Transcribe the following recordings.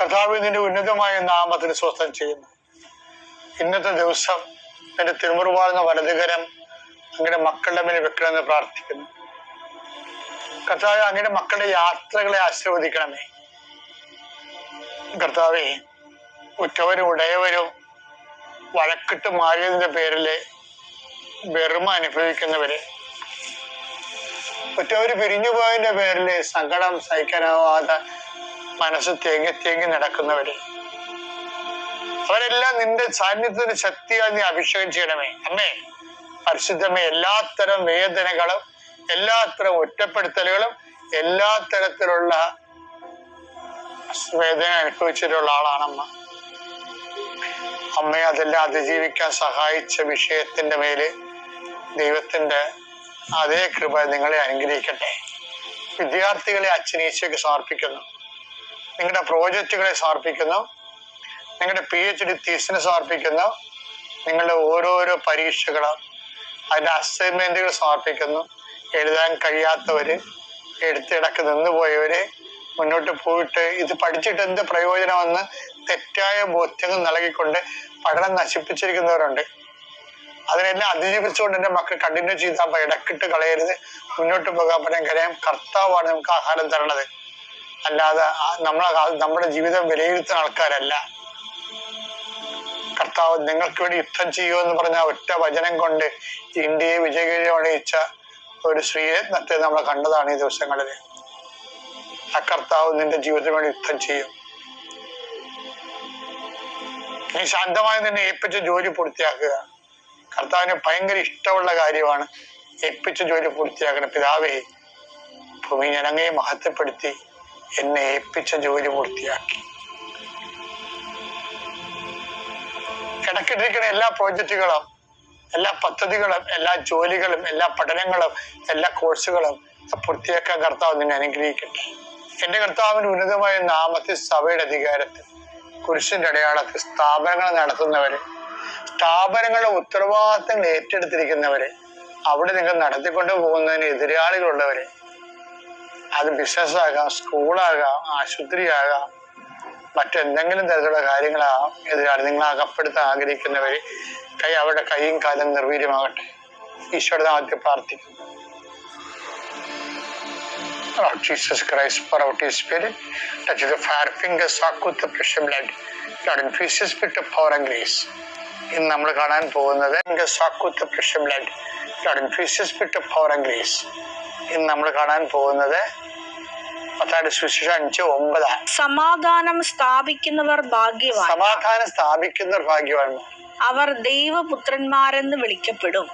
കർത്താവ് നിന്റെ ഉന്നതമായ നാമത്തിന് സ്വസ്ഥം ചെയ്യുന്നു. ഇന്നത്തെ ദിവസം നിന്റെ തിരുമുറുവാളുന്ന വലതുകരം അങ്ങനെ മക്കളുടെ മേൽ വെക്കണമെന്ന് പ്രാർത്ഥിക്കുന്നു. കർത്താവ് അങ്ങനെ മക്കളുടെ യാത്രകളെ ആശീർവദിക്കണമേ. കർത്താവെ ഉറ്റവരും ഉടയവരും വഴക്കിട്ട് മാറിയതിന്റെ പേരിൽ വെറുമ അനുഭവിക്കുന്നവരെ ഉറ്റവര് പിരിഞ്ഞുപോയതിന്റെ പേരിൽ സങ്കടം സഹിക്കാനാവാതെ മനസ്സ് തേങ്ങി തേങ്ങി നടക്കുന്നവര്. അവരെല്ലാം നിന്റെ സാന്നിധ്യത്തിന് ശക്തിയായി നീ അഭിഷേകം ചെയ്യണമേ. അമ്മേ പരിശുദ്ധമേ എല്ലാത്തരം വേദനകളും എല്ലാത്തരം ഒറ്റപ്പെടുത്തലുകളും എല്ലാ തരത്തിലുള്ള വേദന അനുഭവിച്ചിട്ടുള്ള ആളാണമ്മ. അമ്മയെ അതെല്ലാം അതിജീവിക്കാൻ സഹായിച്ച വിഷയത്തിന്റെ മേൽ ദൈവത്തിന്റെ അതേ കൃപ നിങ്ങളെ അനുഗ്രഹിക്കട്ടെ. വിദ്യാർത്ഥികളെ അച്ഛനീശയ്ക്ക് സമർപ്പിക്കുന്നു. നിങ്ങളുടെ പ്രോജക്റ്റുകളെ സമർപ്പിക്കുന്നു നിങ്ങളുടെ പി എച്ച് ഡി തീസിന് സമർപ്പിക്കുന്നു നിങ്ങളുടെ ഓരോരോ പരീക്ഷകൾ അതിന്റെ അസൈൻമെന്റുകൾ സമർപ്പിക്കുന്നു എഴുതാൻ കഴിയാത്തവര് എഴുത്തിടക്ക് നിന്നുപോയവര് മുന്നോട്ട് പോയിട്ട് ഇത് പഠിച്ചിട്ട് എന്ത് പ്രയോജനമെന്ന് തെറ്റായ ബോധ്യങ്ങൾ നൽകിക്കൊണ്ട് പഠനം നശിപ്പിച്ചിരിക്കുന്നവരുണ്ട്. അതിനെല്ലാം അതിജീവിച്ചുകൊണ്ട് എന്റെ മക്കൾ കണ്ടിന്യൂ ചെയ്താൽ ഇടക്കിട്ട് കളയരുത്. മുന്നോട്ട് പോകാൻ പറയാൻ കഴിയാം. കർത്താവാണ് നമുക്ക് ആഹാരം തരണത്. അല്ലാതെ നമ്മളെ നമ്മുടെ ജീവിതം വിലയിരുത്തുന്ന ആൾക്കാരല്ല. കർത്താവ് നിങ്ങൾക്ക് വേണ്ടി യുദ്ധം ചെയ്യുമെന്ന് പറഞ്ഞ ഒറ്റ വചനം കൊണ്ട് ഇന്ത്യയെ വിജയകരം അണിയിച്ച ഒരു ശ്രീരത്നത്തെ നമ്മൾ കണ്ടതാണ് ഈ ദിവസങ്ങളിൽ. ആ കർത്താവ് നിന്റെ ജീവിതത്തിന് വേണ്ടി യുദ്ധം ചെയ്യും. നീ ശാന്തമായി നിന്നെ ഏൽപ്പിച്ച ജോലി പൂർത്തിയാക്കുക. കർത്താവിന് ഭയങ്കര ഇഷ്ടമുള്ള കാര്യമാണ് ഏൽപ്പിച്ച ജോലി പൂർത്തിയാക്കണം. പിതാവേ ഭൂമി ജനങ്ങളെ മഹത്വപ്പെടുത്തി. എന്നെ ഏൽപ്പിച്ച ജോലി പൂർത്തിയാക്കി. കിടക്കിട്ടിരിക്കുന്ന എല്ലാ പ്രോജക്റ്റുകളും എല്ലാ പദ്ധതികളും എല്ലാ ജോലികളും എല്ലാ പഠനങ്ങളും എല്ലാ കോഴ്സുകളും പൂർത്തിയാക്കാൻ കർത്താവ് നിന്നെ അനുഗ്രഹിക്കട്ടെ. എന്റെ കർത്താവിന്റെ ഉന്നതമായ നാമത്തിൽ സഭയുടെ അധികാരത്തിൽ കുരിശിന്റെ അടയാളത്തിൽ സ്ഥാപനങ്ങൾ നടത്തുന്നവരെ സ്ഥാപനങ്ങളുടെ ഉത്തരവാദിത്തങ്ങൾ ഏറ്റെടുത്തിരിക്കുന്നവരെ അവിടെ നിങ്ങൾ നടത്തിക്കൊണ്ടു പോകുന്നതിന് എതിരാളികളുള്ളവര് അത് ബിസിനസ് ആകാം സ്കൂളാകാം ആശുപത്രിയാകാം മറ്റെന്തെങ്കിലും തരത്തിലുള്ള കാര്യങ്ങളാകാം എതിരാളി നിങ്ങൾ അകപ്പെടുത്താൻ ആഗ്രഹിക്കുന്നവര് കൈ അവരുടെ കൈയും കാലം നിർവീര്യമാകട്ടെ ഈശോയുടെ നാമത്തിൽ പ്രാർത്ഥിക്കുന്നു Lord Jesus Christ, pour out His Spirit, touch the fire fingers, soak with the precious blood. Lord, increase His Spirit of power and grace. ഇന്ന് നമ്മൾ കാണാൻ പോകുന്നത് the precious blood. Lord, infuse His Spirit of power and grace. ഇന്ന് നമ്മൾ കാണാൻ പോകുന്നത് അഞ്ച് ഒമ്പതാണ് സമാധാനം സ്ഥാപിക്കുന്നവർ ഭാഗ്യവാൻ. സമാധാനം സ്ഥാപിക്കുന്നവർ ഭാഗ്യവാൻ. അവർ ദൈവപുത്രന്മാരെന്ന് വിളിക്കപ്പെടും.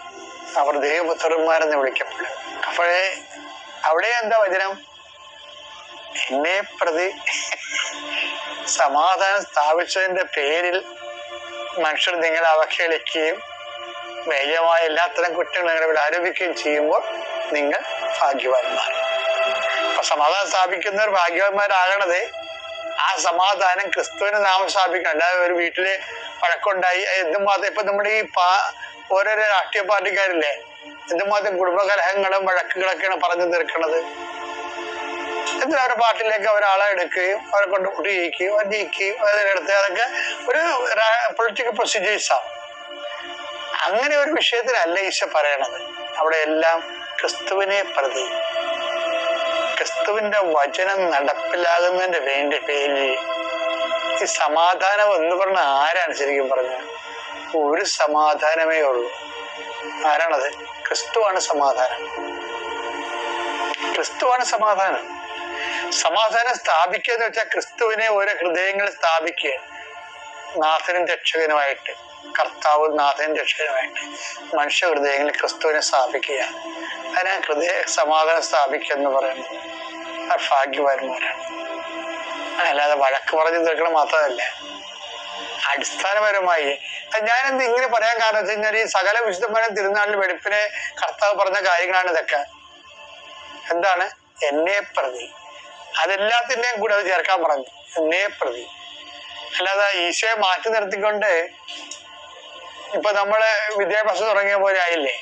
അവർ ദൈവപുത്രന്മാരെന്ന് വിളിക്കപ്പെടും. അപ്പോഴേ അവിടെ എന്താ വചനം? എന്നെ പ്രതി സമാധാനം സ്ഥാപിച്ചതിന്റെ പേരിൽ മനുഷ്യർ നിങ്ങളെ അവഹേളിക്കുകയും വേഗമായ എല്ലാത്തരം കുറ്റങ്ങൾ നിങ്ങളെ ഇവിടെ ആരോപിക്കുകയും ചെയ്യുമ്പോൾ നിങ്ങൾ ഭാഗ്യവാന്മാർ. അപ്പൊ സമാധാനം സ്ഥാപിക്കുന്നവർ ഭാഗ്യവാന്മാരാകണത് ആ സമാധാനം ക്രിസ്തുവിന് നാമം സ്ഥാപിക്കണം. അല്ലാതെ ഒരു വീട്ടിൽ വഴക്കുണ്ടായി. എന്തുമാത്രം ഇപ്പൊ നമ്മുടെ ഈ പാ ഓരോരോ രാഷ്ട്രീയ പാർട്ടിക്കാരില്ലേ എന്തുമാത്രം കുടുംബകലഹങ്ങളും വഴക്കുകളൊക്കെയാണ് പറഞ്ഞു തീർക്കണത്? എന്നിട്ട് അവരുടെ പാർട്ടിയിലേക്ക് ഒരാളെ എടുക്കുകയും അവരെ കൊണ്ട് വോട്ട് ചെയ്യിക്കുകയും അവർ ജയിക്കുകയും അതിനെടുത്ത് അതൊക്കെ ഒരു പൊളിറ്റിക്കൽ പ്രൊസീജിയേഴ്സാണ് അങ്ങനെ ഒരു വിഷയത്തിലല്ല ഈശോ പറയണത്. അവിടെ എല്ലാം ക്രിസ്തുവിനെ പ്രതി. ക്രിസ്തുവിന്റെ വചനം നടപ്പിലാകുന്നതിന്റെ വേണ്ടി പേരിൽ ഈ സമാധാനം എന്ന് പറഞ്ഞ ആരാണ് ശരിക്കും പറഞ്ഞത് ഒരു സമാധാനമേ ഉള്ളൂ. ആരാണത്? ക്രിസ്തുവാണ് സമാധാനം. ക്രിസ്തുവാണ് സമാധാനം. സമാധാനം സ്ഥാപിക്കുക എന്ന് വെച്ചാൽ ക്രിസ്തുവിനെ ഓരോ ഹൃദയങ്ങളിൽ സ്ഥാപിക്കുക. നാഥനും രക്ഷകനുമായിട്ട്. കർത്താവും നാഥനും രക്ഷകനുമായിട്ട്. മനുഷ്യ ഹൃദയങ്ങളിൽ ക്രിസ്തുവിനെ സ്ഥാപിക്കുക. അതിനാണ് ഹൃദയ സമാധാനം സ്ഥാപിക്കുക എന്ന് പറയുന്നത് ആ ഭാഗ്യവാന്മാരാണ്. അല്ലാതെ വഴക്ക് പറഞ്ഞു തീർക്കണം മാത്രമല്ല. അടിസ്ഥാനപരമായി ഞാനെന്ത് ഇങ്ങനെ പറയാൻ കാരണം വെച്ച് കഴിഞ്ഞാൽ ഈ സകല വിശുദ്ധമായ തിരുനാളിൽ വെളുപ്പിനെ കർത്താവ് പറഞ്ഞ കാര്യങ്ങളാണ് ഇതൊക്കെ. എന്താണ്? എന്നെ പ്രതി. അതെല്ലാത്തിന്റെയും കൂടെ അത് ചേർക്കാൻ പറഞ്ഞു. എന്നെ പ്രതി. അല്ലാതെ ഈശോയെ മാറ്റി നിർത്തിക്കൊണ്ട് ഇപ്പൊ നമ്മൾ വിദ്യാഭ്യാസം തുടങ്ങിയ പോലെ ആയില്ലേ?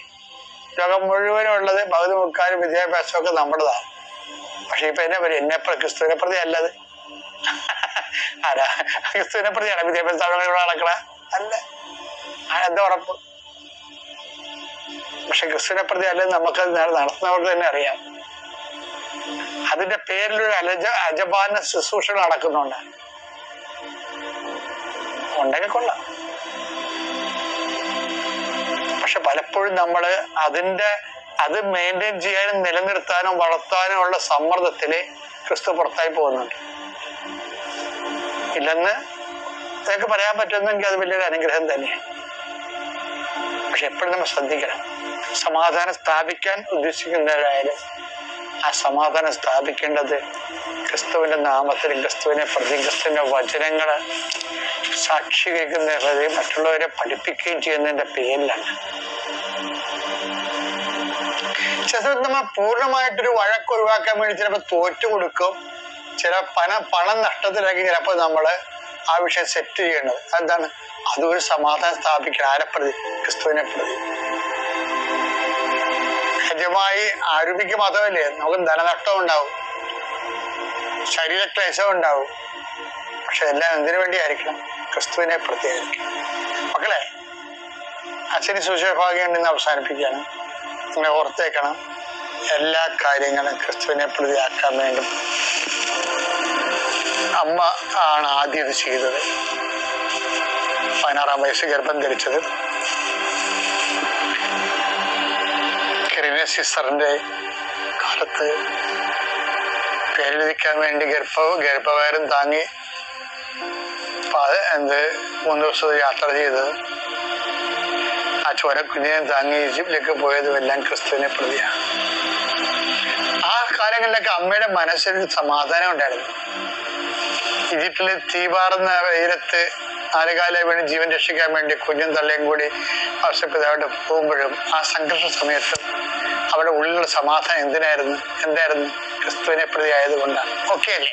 ലോകം മുഴുവനും ഉള്ളത് പകുതി മുക്കാലും വിദ്യാഭ്യാസമൊക്കെ നമ്മുടേതാണ്. പക്ഷെ ഇപ്പൊ എന്നെ പറയും എന്നെ ക്രിസ്തുവിനെ പ്രതി അല്ലത് ആരാ? ക്രിസ്തുവിനെ പ്രതിയാണ് വിദ്യാഭ്യാസ സ്ഥാപനങ്ങളിലൂടെ നടക്കണ അല്ല. എന്താ ഉറപ്പ്? പക്ഷെ ക്രിസ്തുവിനെ പ്രതി അല്ലെന്ന് നമുക്ക് നടത്തുന്നവർക്ക് തന്നെ അറിയാം. അതിന്റെ പേരിലൊരു അലജ അജപാന ശുശ്രൂഷകൾ നടക്കുന്നുണ്ട്. ഉണ്ടെങ്കിൽ കൊള്ളാം. പക്ഷെ പലപ്പോഴും നമ്മൾ അതിന്റെ അത് മെയിന്റെയിൻ ചെയ്യാനും നിലനിർത്താനും വളർത്താനും ഉള്ള സമ്മർദ്ദത്തിൽ ക്രിസ്തു പുറത്തായി പോകുന്നുണ്ട്. ഇല്ലെന്ന് നിങ്ങൾക്ക് പറയാൻ പറ്റുന്നെങ്കിൽ അത് വലിയൊരു അനുഗ്രഹം തന്നെയാണ് പക്ഷെ എപ്പോഴും നമ്മൾ ശ്രദ്ധിക്കണം. സമാധാനം സ്ഥാപിക്കാൻ ഉദ്ദേശിക്കുന്നവരായാലും ആ സമാധാനം സ്ഥാപിക്കേണ്ടത് ക്രിസ്തുവിന്റെ നാമത്തിൽ ക്രിസ്തുവിനെ പ്രതി ക്രിസ്തുവിന്റെ വചനങ്ങൾ സാക്ഷീകരിക്കുന്ന മറ്റുള്ളവരെ പഠിപ്പിക്കുകയും ചെയ്യുന്നതിന്റെ പേരിലാണ്. പൂർണമായിട്ട് പൂർണമായിട്ടൊരു വഴക്ക് ഒഴിവാക്കാൻ വേണ്ടി ചിലപ്പോൾ തോറ്റു കൊടുക്കും. ചില പണ പണം നഷ്ടത്തിലാക്കി ചിലപ്പോൾ നമ്മൾ ആ വിഷയം സെറ്റ് ചെയ്യേണ്ടത്. എന്താണ് അതൊരു സമാധാനം സ്ഥാപിക്കണം ആരെ പ്രതി ക്രിസ്തുവിനെ പ്രതി. നിജമായി ആരോഗ്യക്ക് മാത്രമല്ലേ നമുക്ക് ധനനഷ്ടം ഉണ്ടാവും. ശരീരക്ലേശം ഉണ്ടാവും. പക്ഷെ എല്ലാം എന്തിനു വേണ്ടിയായിരിക്കണം? ക്രിസ്തുവിനെ പ്രതിയായിരിക്കണം. മക്കളെ അച്ഛന് സുശഭാഗ്യം ഉണ്ടെന്ന് അവസാനിപ്പിക്കുകയാണ്. നിങ്ങളെ ഓർത്തേക്കണം എല്ലാ കാര്യങ്ങളും ക്രിസ്തുവിനെ പ്രതിയാക്കാൻ വേണ്ടി. അമ്മ ആണ് ആദ്യം ഇത് ചെയ്തത്. പതിനാറാം വയസ്സ് ഗർഭം ധരിച്ചത്. കെറിന സിസ്റ്ററിന്റെ കാലത്ത് പേരെഴുതിക്കാൻ വേണ്ടി ഗർഭ ഗർഭകാരം താങ്ങി എന്ത് മൂന്ന് ദിവസം യാത്ര ചെയ്തത്. ആ ചോരക്കുഞ്ഞിനെ താങ്ങി ഈജിപ്തിലേക്ക് പോയതും എല്ലാം ക്രിസ്തുവിനെ പ്രതിയാണ് ആ കാലങ്ങളിലൊക്കെ അമ്മയുടെ മനസ്സിൽ സമാധാനം ഉണ്ടായിരുന്നു. ഈജിപ്തിലെ തീപാറുന്ന വെയിലത്ത് നാലുകാലം വീണ് ജീവൻ രക്ഷിക്കാൻ വേണ്ടി കുഞ്ഞും തള്ളയും കൂടി വർഷപ്പിതാവിടെ പോകുമ്പോഴും ആ സംഘർഷ സമയത്തും അവിടെ ഉള്ളിലുള്ള സമാധാനം എന്തിനായിരുന്നു? എന്തായിരുന്നു? ക്രിസ്തുവിനെ പ്രതി ആയതുകൊണ്ടാണ് ഓക്കെ അല്ലേ?